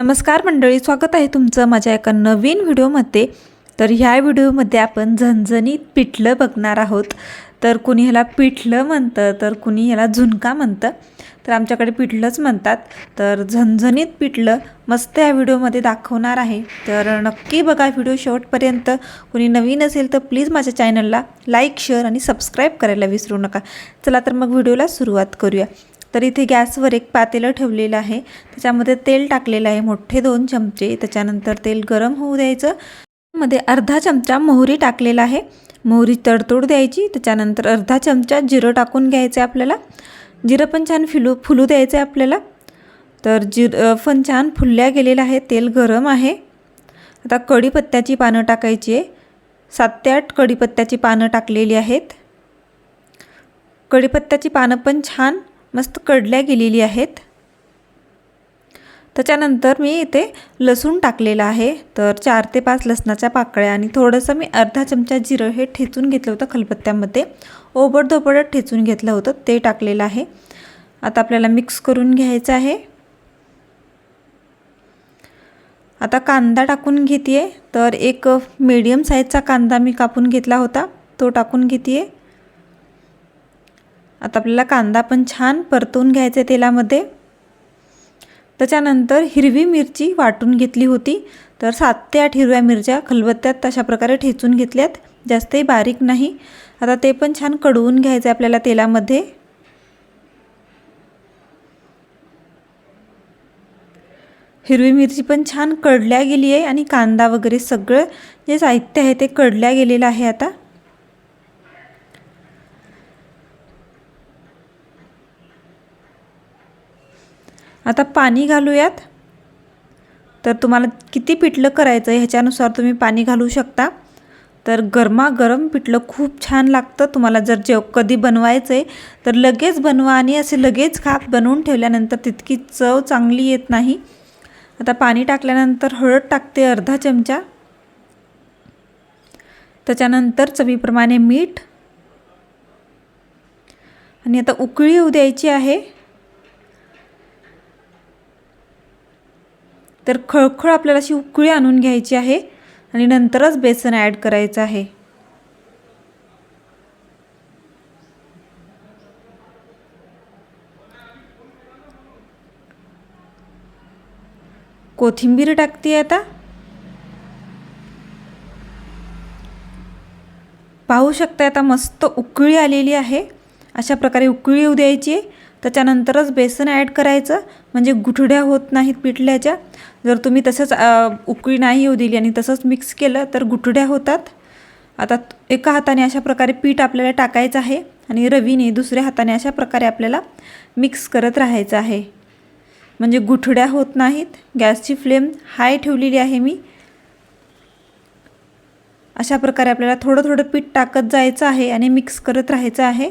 नमस्कार मंडळी स्वागत आहे तुमचं माझ्या एका नवीन व्हिडिओमध्ये. तर ह्या व्हिडिओमध्ये आपण झणझणीत पिठलं बघणार आहोत. तर कुणी ह्याला पिठलं म्हणतं तर कुणी ह्याला झुणका म्हणतं तर आमच्याकडे पिठलंच म्हणतात. तर झणझणीत पिठलं मस्त या व्हिडिओमध्ये दाखवणार आहे. तर नक्की बघा व्हिडिओ शेवटपर्यंत. कुणी नवीन असेल तर प्लीज माझ्या चॅनलला लाईक शेअर आणि सबस्क्राईब करायला विसरू नका. चला तर मग व्हिडिओला सुरुवात करूया. तर इथे गॅसवर एक पातेलं ठेवलेलं आहे. त्याच्यामध्ये तेल टाकलेलं आहे मोठे दोन चमचे. त्याच्यानंतर तेल गरम होऊ द्यायचं. मध्ये अर्धा चमचा मोहरी टाकलेला आहे. मोहरी तडतोड द्यायची. त्याच्यानंतर अर्धा चमचा जिरं टाकून घ्यायचं आहे आपल्याला. जिरं पण छान फिलू फुलू द्यायचं आहे आपल्याला. तर जिरं पण छान फुलल्या गेलेलं आहे. तेल गरम आहे. आता कढीपत्त्याची पानं टाकायची आहे. सात ते आठ कढीपत्त्याची पानं टाकलेली आहेत. कढीपत्त्याची पानं पण छान मस्त कडल्या गेलेली आहेत. त्याच्यानंतर मी इथे लसूण टाकलेलं आहे. तर चार ते पाच लसणाच्या पाकळ्या आणि थोडंसं मी अर्धा चमचा जिरं हे ठेचून घेतलं होतं खलबत्त्यामध्ये. ओबडधोबडत ठेचून घेतलं होतं ते टाकलेलं आहे. आता आपल्याला मिक्स करून घ्यायचं आहे. आता कांदा टाकून घेते आहे तर एक मीडियम साईजचा कांदा मी कापून घेतला होता तो टाकून घेते आहे आता आपल्याला कांदा पण छान परतवून घ्यायचा आहे तेलामध्ये. त्याच्यानंतर हिरवी मिरची वाटून घेतली होती. तर सात ते आठ हिरव्या मिरच्या खलबत्त्यात तशा प्रकारे ठेचून घेतल्यात. जास्तही बारीक नाही. आता ते पण छान कडवून घ्यायचं आहे आपल्याला तेलामध्ये. हिरवी मिरची पण छान कडल्या गेली आहे आणि कांदा वगैरे सगळं जे साहित्य आहे ते कडल्या गेलेलं आहे आता. आता पाणी घालूयात. तर तुम्हाला किती पिठलं करायचं आहे ह्याच्यानुसार तुम्ही पाणी घालू शकता. तर गरमागरम पिठलं खूप छान लागतं. तुम्हाला जर जेव कधी बनवायचं आहे तर लगेच बनवा आणि असे लगेच खा. बनवून ठेवल्यानंतर तितकी चव चांगली येत नाही. आता पाणी टाकल्यानंतर हळद टाकते अर्धा चमचा. त्याच्यानंतर चवीप्रमाणे मीठ. आणि आता उकळी येऊ द्यायची आहे. तर खळखळ आपल्याला अशी उकळी आणून घ्यायची आहे आणि नंतरच बेसन ॲड करायचं आहे. कोथिंबीर टाकते आता. पाहू शकता आता मस्त उकळी आलेली आहे. अशा प्रकारे उकळी येऊ द्यायची. त्याच्यानंतरच बेसन ॲड करायचं. म्हणजे गुठड्या होत नाहीत पिठल्याच्या. जर तुम्ही तसंच उकळी नाही येऊ दिली आणि तसंच मिक्स केलं तर गुठड्या होतात. आता एका हाताने अशा प्रकारे पीठ आपल्याला टाकायचं आहे आणि रवीने दुसऱ्या हाताने अशा प्रकारे आपल्याला मिक्स करत राहायचं आहे. म्हणजे गुठड्या होत नाहीत. गॅसची फ्लेम हाय ठेवलेली आहे मी. अशा प्रकारे आपल्याला थोडं थोडं पीठ टाकत जायचं आहे आणि मिक्स करत राहायचं आहे.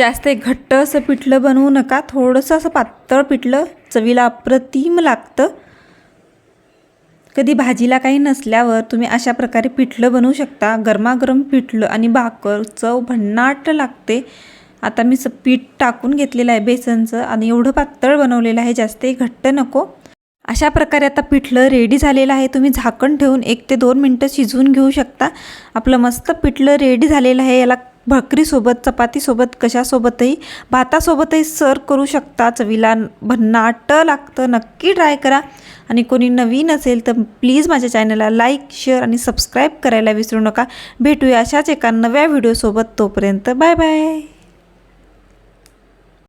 जास्त घट्ट असं पिठलं बनवू नका. थोडंसं असं पातळ पिठलं चवीला अप्रतिम लागतं. कधी भाजीला काही नसल्यावर तुम्ही अशा प्रकारे पिठलं बनवू शकता. गरमागरम पिठलं आणि भाकर चव भन्नाट लागते. आता मी स पीठ टाकून घेतलेलं आहे बेसनचं आणि एवढं पातळ बनवलेलं आहे जास्तही घट्ट नको. अशा प्रकारे आता पिठलं रेडी झालेलं आहे. तुम्ही झाकण ठेवून एक ते दोन मिनटं शिजवून घेऊ शकता. आपलं मस्त पिठलं रेडी झालेलं आहे. याला भाकरीसोबत चपातीसोबत कशासोबतही भातासोबतही सर्व करू शकता. चवीला भन्नाट लागतं. नक्की ट्राय करा. आणि कोणी नवीन असेल तर प्लीज माझ्या चॅनलला लाईक शेअर आणि सबस्क्राईब करायला विसरू नका. भेटूया अशाच एका नव्या व्हिडिओसोबत. तोपर्यंत बाय बाय.